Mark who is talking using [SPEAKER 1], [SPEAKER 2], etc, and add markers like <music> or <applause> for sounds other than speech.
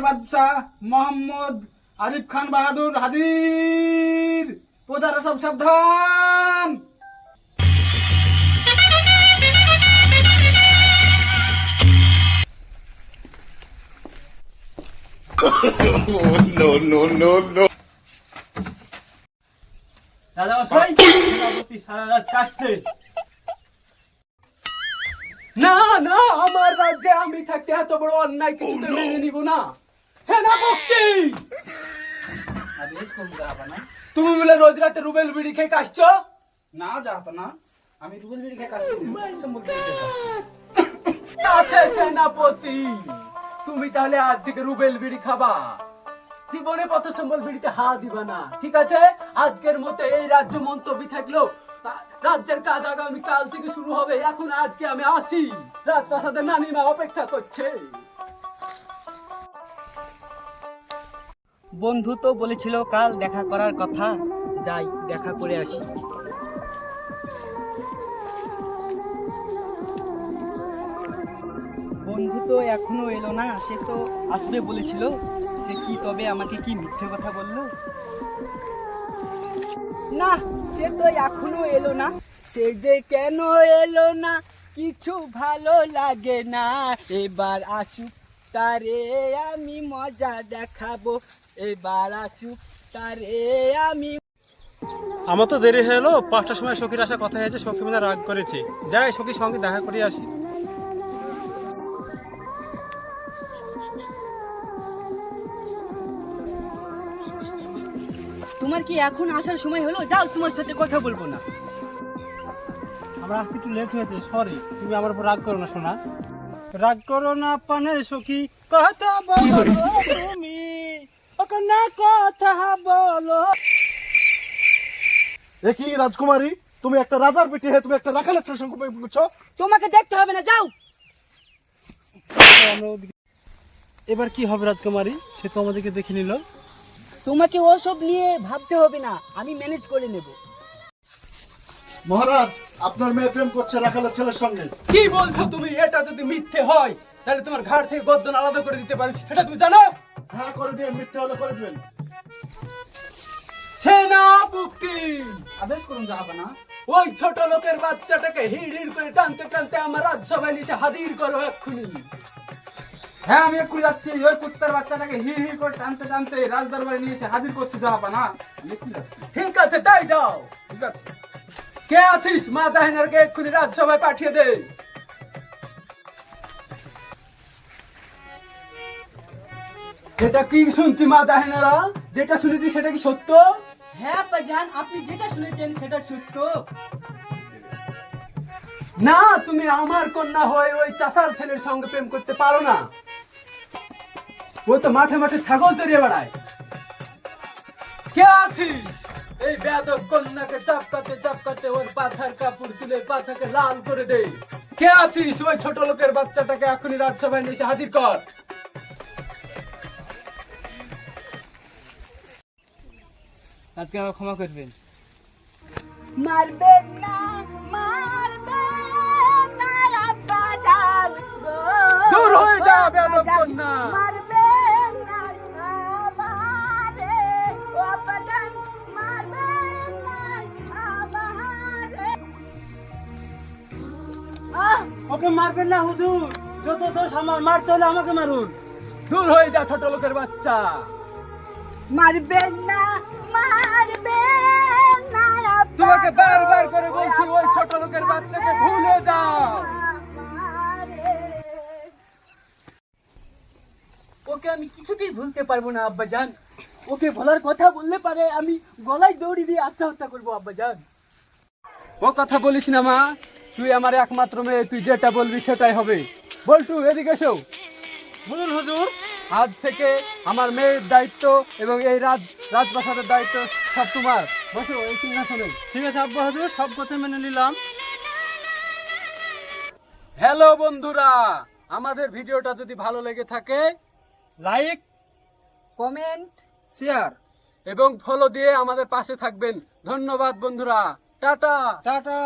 [SPEAKER 1] লোকের বাদশাহ মোহাম্মদ আরিফ খান বাহাদুর হাজির। প্রজারা সব সাবধান।
[SPEAKER 2] দাদা মশাই সেনাপতি সারা রাত চাষছে না না আমার রাজ্যে আমি থাকতে এত বড় অন্যায় কিছু তো মেনে নিব না। সেনাপতি তুমি বলে রোজ রাতে রুবেল বিড়ি খেয়ে কাশছো?
[SPEAKER 1] না জাহাপানা আমি রুবেল বিড়ি খেয়ে না। <coughs>
[SPEAKER 2] আছে সেনাপতি। তুমি তাহলে আজ থেকে রুবেল বিড়ি খাবা। জীবনে পথ সম্বল বিড়িতে হা দিবা না ঠিক আছে? আজকের মতো এই রাজ্য মন্তব্য থাকল রাজ্যের কাজ আগামী কাল থেকে শুরু হবে। এখন আজকে আমি আসি। রাজপ্রাসাদের নানিমা অপেক্ষা করছে।
[SPEAKER 3] বন্ধু তো বলেছিল কাল দেখা করার কথা। যাই, দেখা করে আসি। বন্ধু তো এখনও এলো না, সে তো আসবে বলেছিল। সে কি তবে আমাকে কি মিথ্যে কথা বলল? না, সে তো এখনও এলো না। সে যে কেন এলো না, কিছু ভালো লাগে না। এবার আসুক তারে আমি মজা দেখাবো। এবার আসুক তারে আমি
[SPEAKER 4] আমার তো দেরি এলো পাঁচটার সময় সখীর আসার কথা হয়েছে সখী মানে রাগ করেছে। যাই সখীর সঙ্গে দেখা করে আসি।
[SPEAKER 3] তোমার কি এখন আসার সময় হলো? যাও তোমার সাথে কথা বলব না।
[SPEAKER 4] আমার আসতে একটু লেট হয়েছে সরি তুমি আমার উপর রাগ করো না শোনা রাগ করো না পানে সখী কথা বলো তুমি। ওখানে কথা বলো।
[SPEAKER 5] এ কি রাজকুমারী? তুমি একটা রাজার হয়ে তুমি একটা রাখালের ছেলের সঙ্গে করছ
[SPEAKER 3] তোমাকে দেখতে হবে না যাও।
[SPEAKER 4] এবার কি হবে রাজকুমারী? সে তো আমাদেরকে দেখে নিল।
[SPEAKER 3] তোমাকে ওসব নিয়ে ভাবতে হবে না আমি ম্যানেজ করে নেব।
[SPEAKER 5] মহারাজ আপনার মেয়ে প্রেম করছে রাখালের ছেলের সঙ্গে।
[SPEAKER 2] কি বলছো তুমি? এটা যদি মিথ্যে হয় তাহলে তোমার ঘাট থেকে গদ্দন আলাদা করে দিতে পারি। সেটা তুমি জানো?
[SPEAKER 5] হ্যাঁ করে দিয়ে মিথ্যে হলে করে দিবেন।
[SPEAKER 2] সেনাপতি
[SPEAKER 1] আদেশ করুন
[SPEAKER 2] ওই ছোট লোকের বাচ্চাটাকে হিড় হিড় করে টানতে টানতে আমার রাজসভায় নিচে হাজির করো এক্ষুনি।
[SPEAKER 1] হ্যাঁ আমি এক্ষুনি যাচ্ছি। ওই কুত্তার বাচ্চাটাকে হি হি করে টানতে টানতে রাজদরবারে নিয়ে এসে হাজির করছি জাহাপানা আমি এক্ষুনি যাচ্ছি।
[SPEAKER 2] ঠিক আছে তাই যাও।
[SPEAKER 1] ঠিক আছে।
[SPEAKER 2] কে আছিস? মা জাহিনারকে এক্ষুনি রাজসভায় পাঠিয়ে দে। এটা কি শুনছি মা জাহিনারা যেটা শুনেছি সেটা কি সত্য?
[SPEAKER 3] হ্যাঁ জান আপনি যেটা শুনেছেন সেটা সত্য।
[SPEAKER 2] না তুমি আমার কন্যা হয়ে ওই চাষার ছেলের সঙ্গে প্রেম করতে পারো না। ও তো মাঠে মাঠে ছাগল চড়িয়ে বেড়ায়। কে আছিস? এই বেদক কন্যাকে চাপকাতে চাপকাতে ওর পাছার কাপড় তুলে পাছাকে লাল করে দে। কে আছিস ওই ছোট লোকের বাচ্চাটাকে এখনই রাজসভায় নিয়ে হাজির কর।
[SPEAKER 4] আজকে আমার ক্ষমা করবেন।
[SPEAKER 3] মারবেন না মারবেন
[SPEAKER 4] ওকে মারবেন না হুজুর। যত দোষ আমার মারতে হলে আমাকে মারুন।
[SPEAKER 2] দূর হয়ে যা ছোট লোকের বাচ্চা।
[SPEAKER 3] মারবেন না মারবেন না
[SPEAKER 2] তোমাকে বারবার করে বলছি ওই
[SPEAKER 3] আব্বা
[SPEAKER 2] ছোট লোকের বাচ্চাকে ভুলে যাও।
[SPEAKER 3] ওকে আমি কিছুতেই ভুলতে পারব না আব্বাজান। ওকে ভোলার কথা বললে পারে আমি গলায় দৌড়ি দিয়ে আত্মহত্যা করব আব্বাজান।
[SPEAKER 2] ও কথা বলিস না মা। তুই আমার একমাত্র মেয়ে তুই যেটা বলবি সেটাই হবে। বল্টু এদিকে এসো।
[SPEAKER 4] বলুন হুজুর।
[SPEAKER 2] আজ থেকে আমার মেয়ের দায়িত্ব এবং এই রাজ রাজপ্রাসাদের দায়িত্ব সব তোমার। বসো এই সিংহাসনে।
[SPEAKER 4] ঠিক আছে আব্বা হুজুর সব কথা মেনে নিলাম।
[SPEAKER 2] হ্যালো বন্ধুরা আমাদের ভিডিওটা যদি ভালো লেগে থাকে
[SPEAKER 4] লাইক
[SPEAKER 3] কমেন্ট
[SPEAKER 1] শেয়ার।
[SPEAKER 2] এবং ফলো দিয়ে আমাদের পাশে থাকবেন। ধন্যবাদ বন্ধুরা। টাটা।
[SPEAKER 4] টাটা।